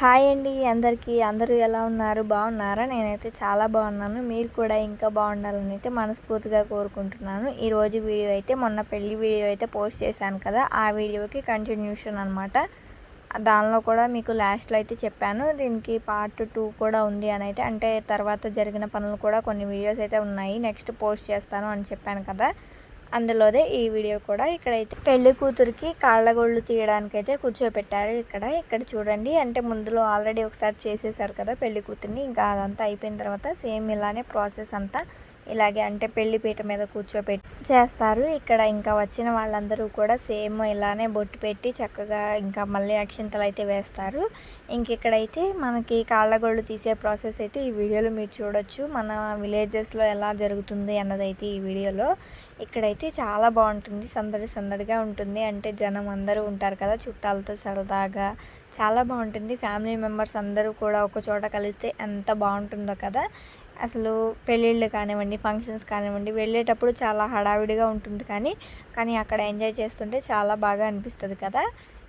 Hi అండి అందరికీ. అందరూ ఎలా ఉన్నారు? బాగున్నారా? నేనైతే చాలా బాగున్నాను. మీరు కూడా ఇంకా బాగుండాలని అయితే మనస్ఫూర్తిగా కోరుకుంటున్నాను. ఈరోజు వీడియో అయితే మొన్న పెళ్ళి వీడియో అయితే పోస్ట్ చేశాను కదా ఆ వీడియోకి కంటిన్యూషన్ అనమాట దానిలో కూడా మీకు లాస్ట్లో అయితే చెప్పాను. దీనికి పార్ట్ టూ కూడా ఉంది అని అయితే. అంటే తర్వాత జరిగిన పనులు కూడా కొన్ని వీడియోస్ అయితే ఉన్నాయి. నెక్స్ట్ పోస్ట్ చేస్తాను అని చెప్పాను కదా. అందులోదే ఈ వీడియో కూడా ఇక్కడైతే. పెళ్ళి కూతురికి కాళ్ళగోళ్ళు తీయడానికి అయితే కూర్చోపెట్టారు ఇక్కడ. ఇక్కడ చూడండి అంటే ముందులో ఆల్రెడీ ఒకసారి చేసేసారు కదా పెళ్ళి కూతుర్ని. ఇంకా అదంతా అయిపోయిన తర్వాత సేమ్ ఇలానే ప్రాసెస్ అంతా ఇలాగే అంటే పెళ్ళి పీట మీద కూర్చోపెట్టి చేస్తారు. ఇక్కడ ఇంకా వచ్చిన వాళ్ళందరూ కూడా సేమ్ ఇలానే బొట్టు పెట్టి చక్కగా ఇంకా మళ్ళీ అక్షింతలు అయితే వేస్తారు. ఇంక ఇక్కడైతే మనకి కాళ్ళగోళ్ళు తీసే ప్రాసెస్ అయితే ఈ వీడియోలో మీరు చూడొచ్చు. మన విలేజెస్లో ఎలా జరుగుతుంది అన్నదైతే ఈ వీడియోలో. ఇక్కడైతే చాలా బాగుంటుంది. సందడి సందడిగా ఉంటుంది. అంటే జనం అందరూ ఉంటారు కదా చుట్టాలతో సరదాగా. చాలా బాగుంటుంది. ఫ్యామిలీ మెంబర్స్ అందరూ కూడా ఒక చోట కలిస్తే ఎంత బాగుంటుందో కదా. అసలు పెళ్ళిళ్ళు కానివ్వండి ఫంక్షన్స్ కానివ్వండి వెళ్ళేటప్పుడు చాలా హడావిడిగా ఉంటుంది కానీ కానీ అక్కడ ఎంజాయ్ చేస్తుంటే చాలా బాగా అనిపిస్తుంది కదా.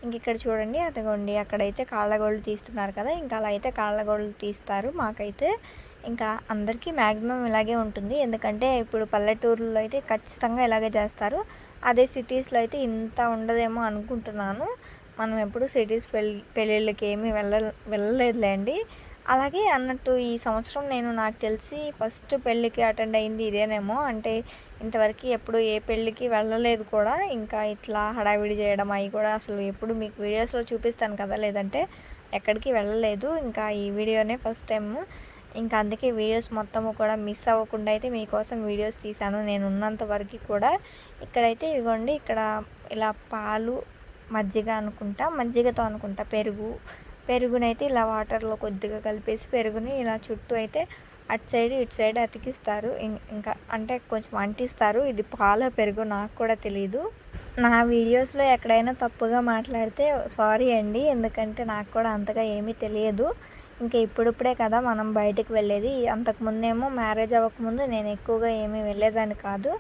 ఇంక ఇక్కడ చూడండి అదిగోండి అక్కడైతే కాళ్ళగోళ్ళు తీస్తున్నారు కదా. ఇంకా అలా అయితే కాళ్ళగోళ్ళు తీస్తారు మాకైతే. ఇంకా అందరికీ మ్యాక్సిమం ఇలాగే ఉంటుంది. ఎందుకంటే ఇప్పుడు పల్లెటూరులో అయితే ఖచ్చితంగా ఇలాగే చేస్తారు. అదే సిటీస్లో అయితే ఇంత ఉండదేమో అనుకుంటున్నాను. మనం ఎప్పుడు సిటీస్ పెళ్ళి పెళ్ళిళ్ళకి ఏమీ వెళ్ళ వెళ్ళలేదులేండి. అలాగే అన్నట్టు ఈ సంవత్సరం నేను నాకు తెలిసి ఫస్ట్ పెళ్ళికి అటెండ్ అయింది ఇదేనేమో. అంటే ఇంతవరకు ఎప్పుడు ఏ పెళ్ళికి వెళ్ళలేదు కూడా. ఇంకా ఇట్లా హడావిడి చేయడం అవి కూడా అసలు ఎప్పుడు మీకు వీడియోస్లో చూపిస్తాను కదా. లేదంటే ఎక్కడికి వెళ్ళలేదు. ఇంకా ఈ వీడియోనే ఫస్ట్ టైము. ఇంకా అందుకే వీడియోస్ మొత్తము కూడా మిస్ అవ్వకుండా అయితే మీకోసం వీడియోస్ తీశాను. నేను ఉన్నంత వరకు కూడా ఇక్కడైతే ఇదిగోండి ఇక్కడ ఇలా పాలు మజ్జిగ అనుకుంటా మజ్జిగతో అనుకుంటా పెరుగు. పెరుగునైతే ఇలా వాటర్లో కొద్దిగా కలిపేసి పెరుగుని ఇలా చుట్టూ అయితే అటు సైడ్ ఇటు సైడ్ అతికిస్తారు. ఇంకా అంటే కొంచెం అంటిస్తారు. ఇది పాల పెరుగు నాకు కూడా తెలియదు నా వీడియోస్లో ఎక్కడైనా తప్పుగా మాట్లాడితే సారీ అండి. ఎందుకంటే నాకు కూడా అంతగా ఏమీ తెలియదు. ఇంకా ఇప్పుడిప్పుడే కదా మనం బయటకు వెళ్ళేది. అంతకుముందేమో మ్యారేజ్ అవ్వకముందు నేను ఎక్కువగా ఏమీ వెళ్ళేదాన్ని కాదు.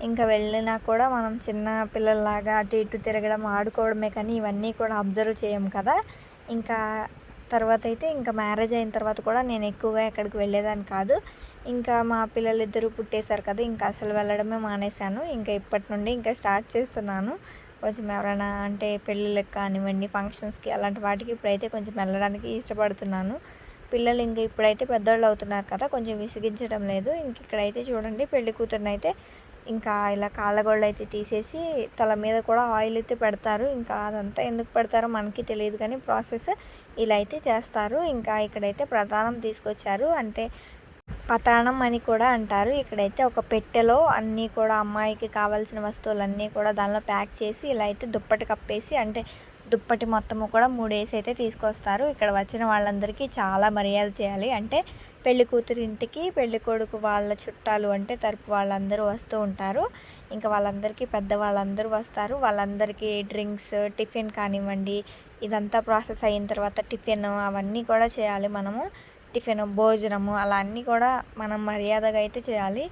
ఇంకా వెళ్ళినా కూడా మనం చిన్న పిల్లల్లాగా అటు ఇటు తిరగడం ఆడుకోవడమే కానీ ఇవన్నీ కూడా అబ్జర్వ్ చేయం కదా. ఇంకా తర్వాత అయితే ఇంకా మ్యారేజ్ అయిన తర్వాత కూడా నేను ఎక్కువగా ఎక్కడికి వెళ్ళేదాన్ని కాదు. ఇంకా మా పిల్లలిద్దరూ పుట్టేశారు కదా ఇంకా అసలు వెళ్ళడమే మానేశాను. ఇంకా ఇప్పటి నుండి ఇంకా స్టార్ట్ చేస్తున్నాను. కొంచెం ఎవరైనా అంటే పెళ్ళిళ్ళకి కానివ్వండి ఫంక్షన్స్కి అలాంటి వాటికి ఇప్పుడైతే కొంచెం వెళ్ళడానికి ఇష్టపడుతున్నాను. పిల్లలు ఇంక ఇప్పుడైతే పెద్దవాళ్ళు అవుతున్నారు కదా కొంచెం విసిగించడం లేదు. ఇంక ఇక్కడైతే చూడండి పెళ్ళి కూతురుని అయితే ఇంకా ఇలా కాళ్ళగోళ్ళు అయితే తీసేసి తల మీద కూడా ఆయిల్ అయితే పెడతారు. ఇంకా అదంతా ఎందుకు పెడతారో మనకి తెలియదు కానీ ప్రాసెస్ ఇలా అయితే చేస్తారు. ఇంకా ఇక్కడైతే ప్రధానం తీసుకొచ్చారు. అంటే పతాణం అని కూడా అంటారు. ఇక్కడైతే ఒక పెట్టెలో అన్నీ కూడా అమ్మాయికి కావాల్సిన వస్తువులన్నీ కూడా దానిలో ప్యాక్ చేసి ఇలా అయితే దుప్పటి కప్పేసి అంటే దుప్పటి మొత్తము కూడా మూడేసి అయితే తీసుకొస్తారు. ఇక్కడ వచ్చిన వాళ్ళందరికీ చాలా మర్యాద చేయాలి. అంటే పెళ్ళి కూతురు ఇంటికి పెళ్ళి కొడుకు వాళ్ళ చుట్టాలు అంటే తరపు వాళ్ళందరూ వస్తూ ఉంటారు. ఇంకా వాళ్ళందరికీ పెద్ద వాళ్ళందరూ వస్తారు. వాళ్ళందరికీ డ్రింక్స్ టిఫిన్ కానివ్వండి ఇదంతా ప్రాసెస్ అయిన తర్వాత టిఫిన్ అవన్నీ కూడా చేయాలి మనము. టిఫిన్ భోజనము అలా అన్నీ కూడా మనం మర్యాదగా అయితే చేయాలి.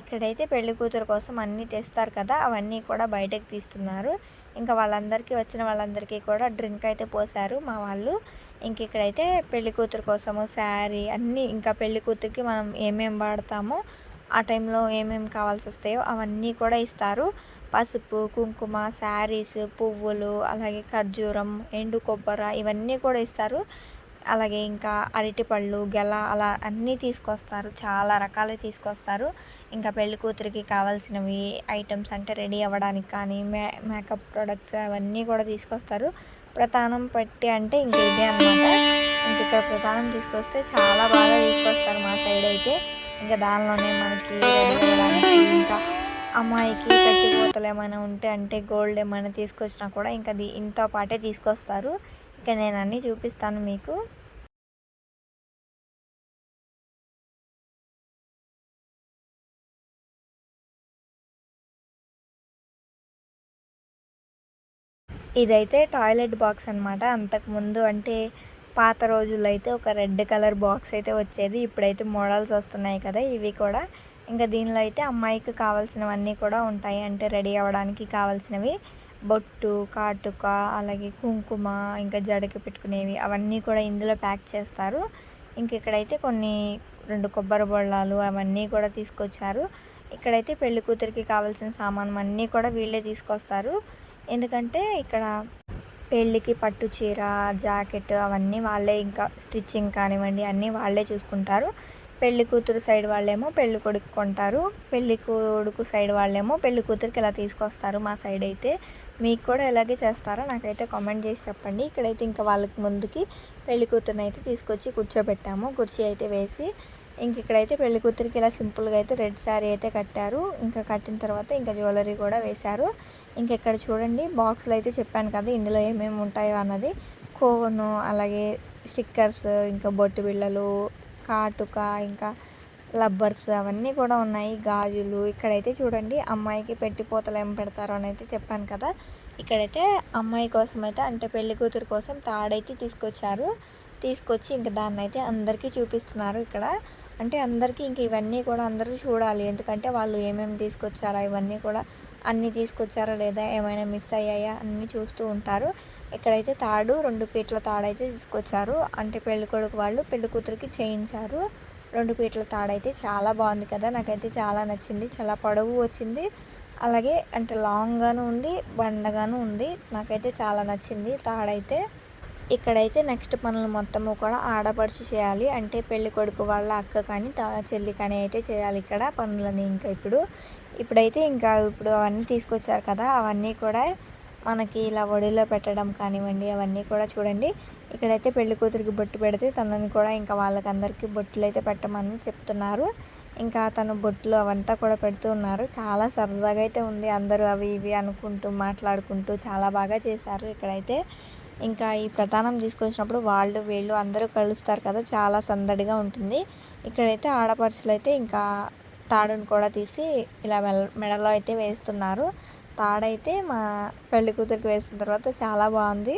ఇక్కడైతే పెళ్ళి కూతురు కోసం అన్నీ తెస్తారు కదా అవన్నీ కూడా బయటకు తీస్తున్నారు. ఇంకా వాళ్ళందరికీ వచ్చిన వాళ్ళందరికీ కూడా డ్రింక్ అయితే పోసారు మా వాళ్ళు. ఇంక ఇక్కడైతే పెళ్ళి కూతురు కోసము శారీ అన్నీ ఇంకా పెళ్ళి కూతురికి మనం ఏమేమి వాడతామో ఆ టైంలో ఏమేమి కావాల్సి వస్తాయో అవన్నీ కూడా ఇస్తారు. పసుపు కుంకుమ శారీస్ పువ్వులు అలాగే ఖర్జూరం ఎండు కొబ్బర ఇవన్నీ కూడా ఇస్తారు. అలాగే ఇంకా అరటిపళ్ళు గెల అలా అన్నీ తీసుకొస్తారు. చాలా రకాలు తీసుకొస్తారు. ఇంకా పెళ్ళి కూతురికి కావాల్సినవి ఐటమ్స్ అంటే రెడీ అవ్వడానికి కానీ మే మేకప్ ప్రొడక్ట్స్ అవన్నీ కూడా తీసుకొస్తారు. ప్రధానం పెట్టి అంటే ఇంక ఇదే అనమాట ఇంక ఇక్కడ ప్రధానం తీసుకొస్తే చాలా బాగా తీసుకొస్తారు మా సైడ్ అయితే. ఇంకా దానిలోనే మనకి రెడీ అవ్వడానికి ఇంకా అమ్మాయికి పెట్టిపోతలు ఏమైనా ఉంటే అంటే గోల్డ్ ఏమైనా తీసుకొచ్చినా కూడా ఇంకా ఇంతో పాటే తీసుకొస్తారు. ఇంకా నేను అన్నీ చూపిస్తాను మీకు. ఇదైతే టాయిలెట్ బాక్స్ అనమాట అంతకుముందు అంటే పాత రోజుల్లో అయితే ఒక రెడ్ కలర్ బాక్స్ అయితే వచ్చేది. ఇప్పుడైతే మోడల్స్ వస్తున్నాయి కదా ఇవి కూడా. ఇంకా దీనిలో అయితే అమ్మాయికి కావాల్సినవన్నీ కూడా ఉంటాయి. అంటే రెడీ అవ్వడానికి కావాల్సినవి. బొట్టు కాటుక అలాగే కుంకుమ ఇంకా జడకి పెట్టుకునేవి అవన్నీ కూడా ఇందులో ప్యాక్ చేస్తారు. ఇంక ఇక్కడైతే కొన్ని రెండు కొబ్బరి బొళ్ళాలు అవన్నీ కూడా తీసుకొచ్చారు. ఇక్కడైతే పెళ్ళి కూతురికి కావాల్సిన సామాను అన్నీ కూడా వీళ్ళే తీసుకొస్తారు. ఎందుకంటే ఇక్కడ పెళ్ళికి పట్టు చీర జాకెట్ అవన్నీ వాళ్ళే ఇంకా స్టిచ్చింగ్ కానివ్వండి అన్నీ వాళ్ళే చూసుకుంటారు. పెళ్ళి కూతురు సైడ్ వాళ్ళేమో పెళ్ళి కొడుకు కొంటారు. పెళ్ళి కొడుకు సైడ్ వాళ్ళేమో పెళ్ళి కూతురికి ఇలా తీసుకొస్తారు మా సైడ్ అయితే. మీకు కూడా ఎలాగే చేస్తారో నాకైతే కామెంట్ చేసి చెప్పండి. ఇక్కడైతే ఇంకా వాళ్ళకి ముందుకి పెళ్ళి కూతురుని అయితే తీసుకొచ్చి కూర్చోబెట్టాము. కుర్చీ అయితే వేసి ఇంక ఇక్కడైతే పెళ్ళి కూతురికి ఇలా సింపుల్గా అయితే రెడ్ శారీ అయితే కట్టారు. ఇంకా కట్టిన తర్వాత ఇంకా జ్యువెలరీ కూడా వేశారు. ఇంక ఇక్కడ చూడండి బాక్స్లు అయితే చెప్పాను కదా ఇందులో ఏమేమి ఉంటాయో అన్నది. కోను అలాగే స్టిక్కర్స్ ఇంకా బొట్టు బిళ్ళలు కాటుక ఇంకా లబ్బర్స్ అవన్నీ కూడా ఉన్నాయి. గాజులు ఇక్కడైతే చూడండి అమ్మాయికి పెట్టిపోతలు ఏం పెడతారో అని అయితే చెప్పాను కదా. ఇక్కడైతే అమ్మాయి కోసం అయితే అంటే పెళ్ళి కూతురు కోసం తాడైతే తీసుకొచ్చారు. తీసుకొచ్చి ఇంక దాన్ని అయితే అందరికీ చూపిస్తున్నారు ఇక్కడ. అంటే అందరికీ ఇంక ఇవన్నీ కూడా అందరూ చూడాలి. ఎందుకంటే వాళ్ళు ఏమేమి తీసుకొచ్చారా ఇవన్నీ కూడా అన్నీ తీసుకొచ్చారా లేదా ఏమైనా మిస్ అయ్యాయా అన్నీ చూస్తూ ఉంటారు. ఇక్కడైతే తాడు రెండు పీట్ల తాడైతే తీసుకొచ్చారు. అంటే పెళ్ళి కొడుకు వాళ్ళు పెళ్ళి కూతురికి చేయించారు. రెండు పీట్ల తాడైతే చాలా బాగుంది కదా నాకైతే చాలా నచ్చింది. చాలా పొడవు వచ్చింది. అలాగే అంటే లాంగ్గాను ఉంది బండగాను ఉంది. నాకైతే చాలా నచ్చింది తాడైతే. ఇక్కడైతే నెక్స్ట్ పనులు మొత్తము కూడా ఆడపడుచు చేయాలి. అంటే పెళ్ళి కొడుకు వాళ్ళ అక్క కానీ చెల్లి కానీ అయితే చేయాలి ఇక్కడ పనులని ఇంకా ఇప్పుడు. ఇప్పుడైతే ఇంకా ఇప్పుడు అవన్నీ తీసుకొచ్చారు కదా అవన్నీ కూడా మనకి ఇలా ఒడిలో పెట్టడం కానివ్వండి అవన్నీ కూడా చూడండి. ఇక్కడైతే పెళ్ళి కూతురికి బొట్టు పెడితే తనని కూడా ఇంకా వాళ్ళకందరికీ బొట్టులు అయితే పెట్టమని చెప్తున్నారు. ఇంకా తను బొట్లు అవంతా కూడా పెడుతూ ఉన్నారు. చాలా సరదాగా అయితే ఉంది. అందరూ అవి ఇవి అనుకుంటూ మాట్లాడుకుంటూ చాలా బాగా చేశారు ఇక్కడైతే. ఇంకా ఈ ప్రధానం తీసుకొచ్చినప్పుడు వాళ్ళు వీళ్ళు అందరూ కలుస్తారు కదా చాలా సందడిగా ఉంటుంది. ఇక్కడైతే ఆడపడుచులు అయితే ఇంకా తాడును కూడా తీసి ఇలా మెడలో అయితే వేస్తున్నారు. తాడైతే మా పెళ్ళి కూతురికి వేసిన తర్వాత చాలా బాగుంది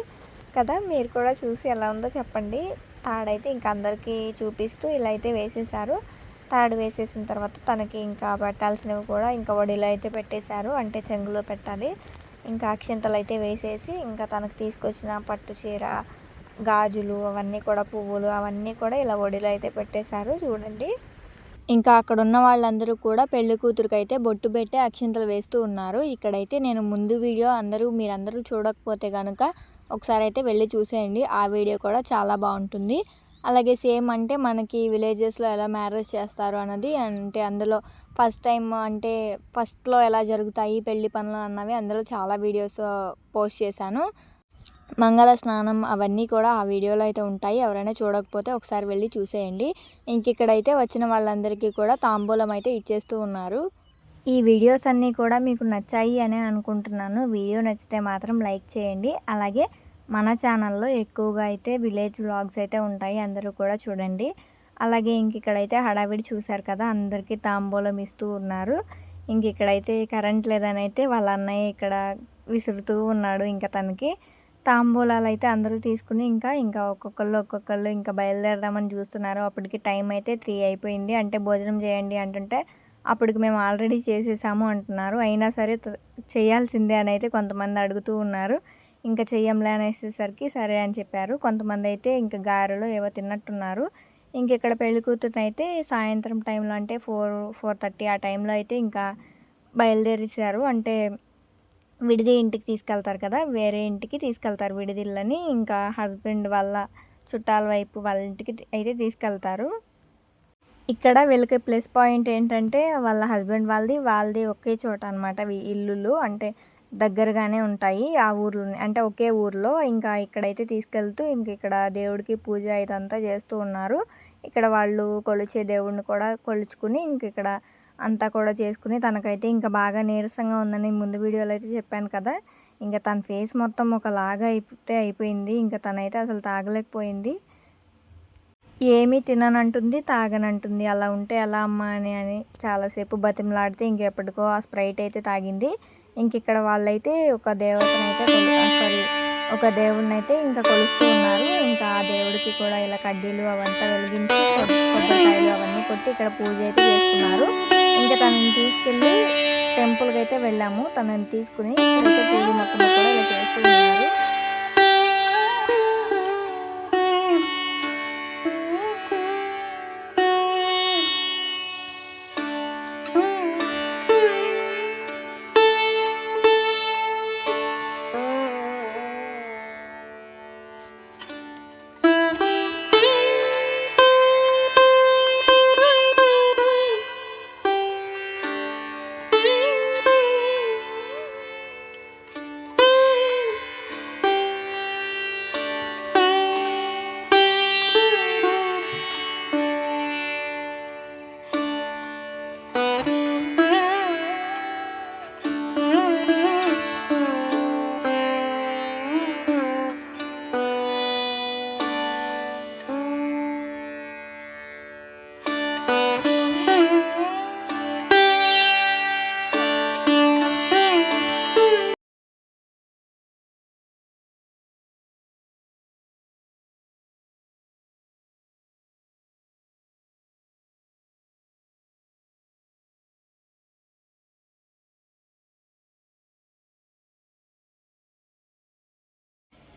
కదా మీరు కూడా చూసి ఎలా ఉందో చెప్పండి. తాడైతే ఇంకా అందరికీ చూపిస్తూ ఇలా అయితే వేసేసారు తాడు వేసేసిన తర్వాత తనకి ఇంకా పెట్టాల్సినవి కూడా ఇంకా వడిలో అయితే పెట్టేశారు అంటే చెంగులో పెట్టాలి. ఇంకా అక్షింతలు అయితే వేసేసి ఇంకా తనకు తీసుకొచ్చిన పట్టు చీర గాజులు అవన్నీ కూడా పువ్వులు అవన్నీ కూడా ఇలా ఒడిలో అయితే పెట్టేశారు. చూడండి. ఇంకా అక్కడ ఉన్న వాళ్ళందరూ కూడా పెళ్ళి కూతురికి అయితే బొట్టు పెట్టి అక్షింతలు వేస్తూ ఉన్నారు. ఇక్కడైతే నేను ముందు వీడియో అందరూ మీరందరూ చూడకపోతే కనుక ఒకసారి అయితే వెళ్ళి చూసేయండి. ఆ వీడియో కూడా చాలా బాగుంటుంది. అలాగే సేమ్ అంటే మనకి విలేజెస్లో ఎలా మ్యారేజ్ చేస్తారు అన్నది అంటే అందులో ఫస్ట్ టైం అంటే ఫస్ట్లో ఎలా జరుగుతాయి పెళ్ళి పనులు అన్నవి అందులో చాలా వీడియోస్ పోస్ట్ చేశాను. మంగళ స్నానం అవన్నీ కూడా ఆ వీడియోలో అయితే ఉంటాయి. ఎవరైనా చూడకపోతే ఒకసారి వెళ్ళి చూసేయండి. ఇంక ఇక్కడైతే వచ్చిన వాళ్ళందరికీ కూడా తాంబూలం అయితే ఇచ్చేస్తూ ఉన్నారు. ఈ వీడియోస్ అన్నీ కూడా మీకు నచ్చాయి అని అనుకుంటున్నాను. వీడియో నచ్చితే మాత్రం లైక్ చేయండి. అలాగే మన ఛానల్లో ఎక్కువగా అయితే విలేజ్ వ్లాగ్స్ అయితే ఉంటాయి అందరూ కూడా చూడండి. అలాగే ఇంక ఇక్కడైతే హడావిడి చూశారు కదా అందరికీ తాంబూలం ఇస్తూ ఉన్నారు. ఇంక ఇక్కడైతే కరెంట్ లేదని అయితే వాళ్ళ అన్నయ్య ఇక్కడ విసురుతూ ఉన్నాడు ఇంకా తనకి. తాంబూలాలు అయితే అందరూ తీసుకుని ఇంకా ఇంకా ఒక్కొక్కళ్ళు ఒక్కొక్కళ్ళు ఇంకా బయలుదేరదామని చూస్తున్నారు. అప్పటికి టైం అయితే త్రీ అయిపోయింది. అంటే భోజనం చేయండి అంటుంటే అప్పటికి మేము ఆల్రెడీ చేసేసాము అంటున్నారు. అయినా సరే చేయాల్సిందే అని అయితే కొంతమంది అడుగుతూ ఉన్నారు. ఇంకా చెయ్యంలే అనేసేసరికి సరే అని చెప్పారు. కొంతమంది అయితే ఇంకా గారెలు ఏవో తిన్నట్టున్నారు. ఇంక ఇక్కడ పెళ్ళి కూతురు అయితే సాయంత్రం టైంలో అంటే ఫోర్ ఫోర్ థర్టీ ఆ టైంలో అయితే ఇంకా బయలుదేరేసారు అంటే విడిది ఇంటికి తీసుకెళ్తారు కదా వేరే ఇంటికి తీసుకెళ్తారు విడిదిల్లని. ఇంకా హస్బెండ్ వాళ్ళ చుట్టాల వైపు వాళ్ళ ఇంటికి అయితే తీసుకెళ్తారు. ఇక్కడ వీళ్ళకి ప్లస్ పాయింట్ ఏంటంటే వాళ్ళ హస్బెండ్ వాళ్ళది వాళ్ళది ఒకే చోట అనమాట ఇల్లులు అంటే దగ్గరగానే ఉంటాయి ఆ ఊర్లో అంటే ఒకే ఊర్లో ఇంకా ఇక్కడైతే తీసుకెళ్తూ ఇంక ఇక్కడ దేవుడికి పూజ ఇదంతా చేస్తూ ఉన్నారు. ఇక్కడ వాళ్ళు కొలిచే దేవుడిని కూడా కొలుచుకుని ఇంక ఇక్కడ అంతా కూడా చేసుకుని తనకైతే ఇంకా బాగా నీరసంగా ఉందని ముందు వీడియోలో అయితే చెప్పాను కదా. ఇంకా తన ఫేస్ మొత్తం ఒకలాగా అయిపోతే అయిపోయింది. ఇంకా తనైతే అసలు తాగలేకపోయింది. ఏమీ తిననంటుంది తాగనంటుంది. అలా ఉంటే ఎలా అమ్మా అని అని చాలాసేపు బతిమలాడితే ఇంకెప్పటికో ఆ స్ప్రైట్ అయితే తాగింది. ఇంక ఇక్కడ వాళ్ళైతే ఒక దేవతనైతే సారీ ఒక దేవుడిని అయితే ఇంకా కొలుస్తూ ఉన్నారు. ఇంకా ఆ దేవుడికి కూడా ఇలా కడ్డీలు అవంతా వెలిగించి కొబ్బరికాయలు అవన్నీ కొట్టి ఇక్కడ పూజ అయితే చేసుకున్నారు ఇంకా తనని తీసుకెళ్ళి టెంపుల్కి అయితే వెళ్ళాము. తనని తీసుకుని పూజ మొత్తం కూడా ఇలా చేస్తూ ఉన్నారు.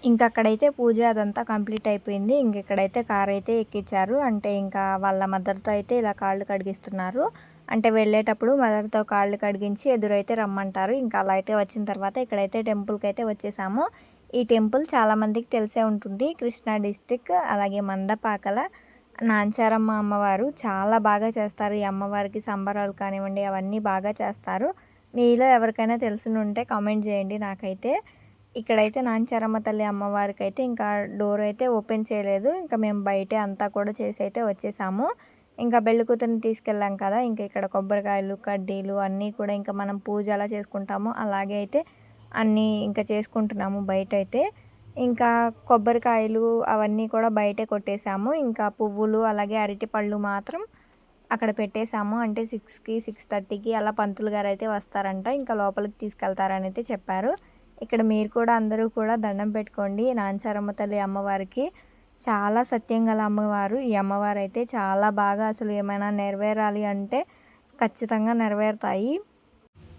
ఇంకా అక్కడైతే పూజ అదంతా కంప్లీట్ అయిపోయింది. ఇంక ఇక్కడైతే కార్ అయితే ఎక్కించారు అంటే ఇంకా వాళ్ళ మదర్తో అయితే ఇలా కాళ్ళు కడిగిస్తున్నారు. అంటే వెళ్ళేటప్పుడు మదర్తో కాళ్ళు కడిగించి ఎదురైతే రమ్మంటారు. ఇంకా అలా అయితే వచ్చిన తర్వాత ఇక్కడైతే టెంపుల్కి అయితే వచ్చేసాము. ఈ టెంపుల్ చాలామందికి తెలిసే ఉంటుంది. కృష్ణా డిస్టిక్ అలాగే మందపాకల నాంచారమ్మ అమ్మవారు చాలా బాగా చేస్తారు. ఈ అమ్మవారికి సంబరాలు కానివ్వండి అవన్నీ బాగా చేస్తారు. మీలో ఎవరికైనా తెలిసి ఉంటే కామెంట్ చేయండి నాకైతే. ఇక్కడైతే నాంచారమ్మ తల్లి అమ్మవారికి అయితే ఇంకా డోర్ అయితే ఓపెన్ చేయలేదు. ఇంకా మేము బయటే అంతా కూడా చేసి అయితే వచ్చేసాము. ఇంకా పెళ్ళి కూతురిని తీసుకెళ్ళాం కదా ఇంకా ఇక్కడ కొబ్బరికాయలు కడ్డీలు అన్నీ కూడా ఇంకా మనం పూజ అలా చేసుకుంటాము. అలాగే అయితే అన్నీ ఇంకా చేసుకుంటున్నాము బయట అయితే ఇంకా కొబ్బరికాయలు అవన్నీ కూడా బయటే కొట్టేశాము ఇంకా పువ్వులు అలాగే అరటి పళ్ళు మాత్రం అక్కడ పెట్టేశాము అంటే సిక్స్కి సిక్స్ థర్టీకి అలా పంతులు గారు అయితే వస్తారంట. ఇంకా లోపలికి తీసుకెళ్తారని అయితే చెప్పారు. ఇక్కడ మీరు కూడా అందరూ కూడా దండం పెట్టుకోండి. నాంచారమ్మ తల్లి అమ్మవారికి చాలా సత్యం గల అమ్మవారు. ఈ అమ్మవారు అయితే చాలా బాగా అసలు ఏమైనా నెరవేరాలి అంటే ఖచ్చితంగా నెరవేరుతాయి.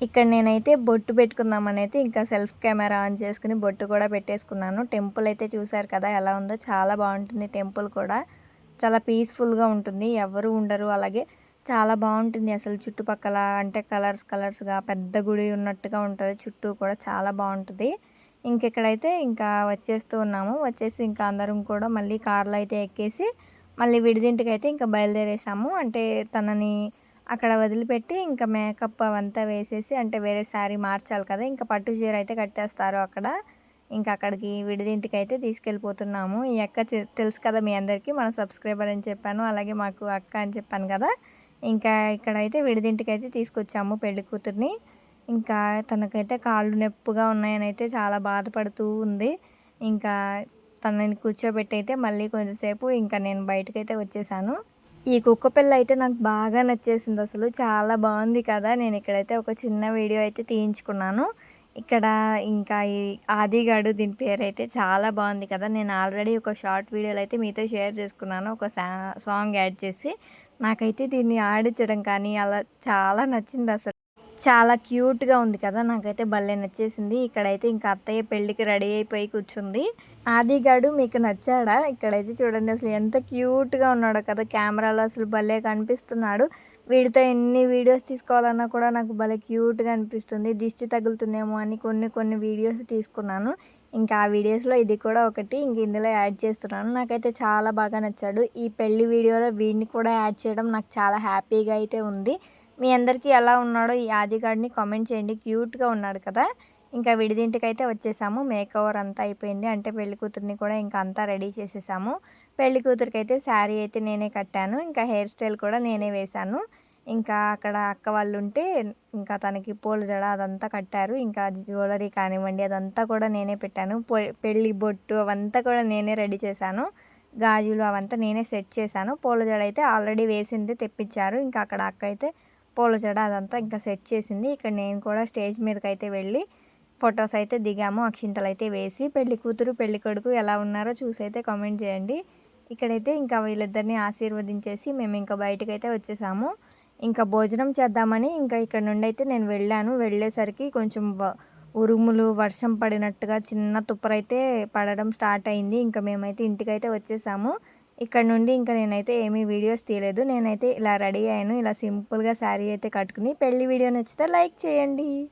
ఇక్కడ నేనైతే బొట్టు పెట్టుకుందామని అయితే ఇంకా సెల్ఫ్ కెమెరా ఆన్ చేసుకుని బొట్టు కూడా పెట్టేసుకున్నాను. టెంపుల్ అయితే చూసారు కదా ఎలా ఉందో. చాలా బాగుంటుంది టెంపుల్ కూడా. చాలా పీస్ఫుల్గా ఉంటుంది. ఎవరు ఉండరు అలాగే. చాలా బాగుంటుంది అసలు చుట్టుపక్కల అంటే కలర్స్ కలర్స్గా పెద్ద గుడి ఉన్నట్టుగా ఉంటుంది. చుట్టూ కూడా చాలా బాగుంటుంది. ఇంకెక్కడైతే ఇంకా వచ్చేస్తూ ఉన్నాము. వచ్చేసి ఇంకా అందరం కూడా మళ్ళీ కార్లో అయితే ఎక్కేసి మళ్ళీ విడిదింటికి అయితే ఇంకా బయలుదేరేసాము. అంటే తనని అక్కడ వదిలిపెట్టి ఇంకా మేకప్ అవంతా వేసేసి అంటే వేరే శారీ మార్చాలి కదా ఇంకా పట్టు చీర అయితే కట్టేస్తారు అక్కడ. ఇంకా అక్కడికి విడిదింటికి అయితే తీసుకెళ్ళిపోతున్నాము. ఈ అక్క తెలుసు కదా మీ అందరికీ మన సబ్స్క్రైబర్ అని చెప్పాను అలాగే మాకు అక్క అని చెప్పాను కదా. ఇంకా ఇక్కడైతే విడిదింటికి అయితే తీసుకొచ్చాము పెళ్ళి కూతుర్ని. ఇంకా తనకైతే కాళ్ళు నొప్పుగా ఉన్నాయని అయితే చాలా బాధపడుతూ ఉంది. ఇంకా తనని కూర్చోబెట్టి అయితే మళ్ళీ కొంచెంసేపు ఇంకా నేను బయటకైతే వచ్చేసాను. ఈ కుక్క పిల్ల అయితే నాకు బాగా నచ్చేసింది అసలు. చాలా బాగుంది కదా. నేను ఇక్కడైతే ఒక చిన్న వీడియో అయితే తీయించుకున్నాను. ఇక్కడ ఇంకా ఈ ఆదిగాడు దీని పేరు అయితే చాలా బాగుంది కదా. నేను ఆల్రెడీ ఒక షార్ట్ వీడియోలో అయితే మీతో షేర్ చేసుకున్నాను. ఒక సాంగ్ యాడ్ చేసి నాకైతే దీన్ని ఆడించడం కానీ అలా చాలా నచ్చింది అసలు. చాలా క్యూట్గా ఉంది కదా నాకైతే భలే నచ్చేసింది. ఇక్కడైతే ఇంకా అత్తయ్య పెళ్ళికి రెడీ అయిపోయి కూర్చుంది. ఆదిగాడు మీకు నచ్చాడా? ఇక్కడైతే చూడండి అసలు ఎంత క్యూట్గా ఉన్నాడో కదా కెమెరాలో అసలు భలే కనిపిస్తున్నాడు. వీడితో ఎన్ని వీడియోస్ తీసుకోవాలన్నా కూడా నాకు భలే క్యూట్గా అనిపిస్తుంది. దిష్టి తగులుతుందేమో అని కొన్ని కొన్ని వీడియోస్ తీసుకున్నాను. ఇంకా ఆ వీడియోస్లో ఇది కూడా ఒకటి. ఇంక ఇందులో యాడ్ చేస్తున్నాను. నాకైతే చాలా బాగా నచ్చాడు. ఈ పెళ్ళి వీడియోలో వీడిని కూడా యాడ్ చేయడం నాకు చాలా హ్యాపీగా అయితే ఉంది. మీ అందరికీ ఎలా ఉన్నాడో ఈ ఆదిగాడిని కామెంట్ చేయండి. క్యూట్గా ఉన్నాడు కదా. ఇంకా విడిదింటికి అయితే వచ్చేసాము. మేకవర్ ఓవర్ అంతా అయిపోయింది. అంటే పెళ్ళి కూతుర్ని కూడా ఇంకా అంతా రెడీ చేసేసాము. పెళ్ళి కూతురికి అయితే శారీ అయితే నేనే కట్టాను. ఇంకా హెయిర్ స్టైల్ కూడా నేనే వేశాను. ఇంకా అక్కడ అక్క వాళ్ళు ఉంటే ఇంకా తనకి పూల జడ అదంతా కట్టారు. ఇంకా జ్యువెలరీ కానివ్వండి అదంతా కూడా నేనే పెట్టాను. పెళ్ళి బొట్టు అవంతా కూడా నేనే రెడీ చేశాను. గాజులు అవంతా నేనే సెట్ చేశాను. పూల జడ అయితే ఆల్రెడీ వేసింది తెప్పించారు. ఇంకా అక్కడ అక్క అయితే పూల జడ అదంతా ఇంకా సెట్ చేసింది. ఇక్కడ నేను కూడా స్టేజ్ మీదకి అయితే వెళ్ళి ఫొటోస్ అయితే దిగాము. అక్షింతలు అయితే వేసి పెళ్ళి కూతురు పెళ్ళి కొడుకు ఎలా ఉన్నారో చూసి అయితే కామెంట్ చేయండి. ఇక్కడైతే ఇంకా వీళ్ళిద్దరిని ఆశీర్వదించేసి మేము ఇంకా బయటకైతే వచ్చేసాము. ఇంకా భోజనం చేద్దామని ఇంకా ఇక్కడ నుండి అయితే నేను వెళ్ళాను. వెళ్ళేసరికి కొంచెం ఉరుములు వర్షం పడినట్టుగా చిన్న తుప్పరైతే పడడం స్టార్ట్ అయింది. ఇంకా మేమైతే ఇంటికైతే వచ్చేసాము. ఇక్కడ నుండి ఇంకా నేనైతే ఏమీ వీడియోస్ తీయలేదు. నేనైతే ఇలా రెడీ అయ్యాను. ఇలా సింపుల్గా శారీ అయితే కట్టుకుని పెళ్ళి వీడియో నచ్చితే లైక్ చేయండి.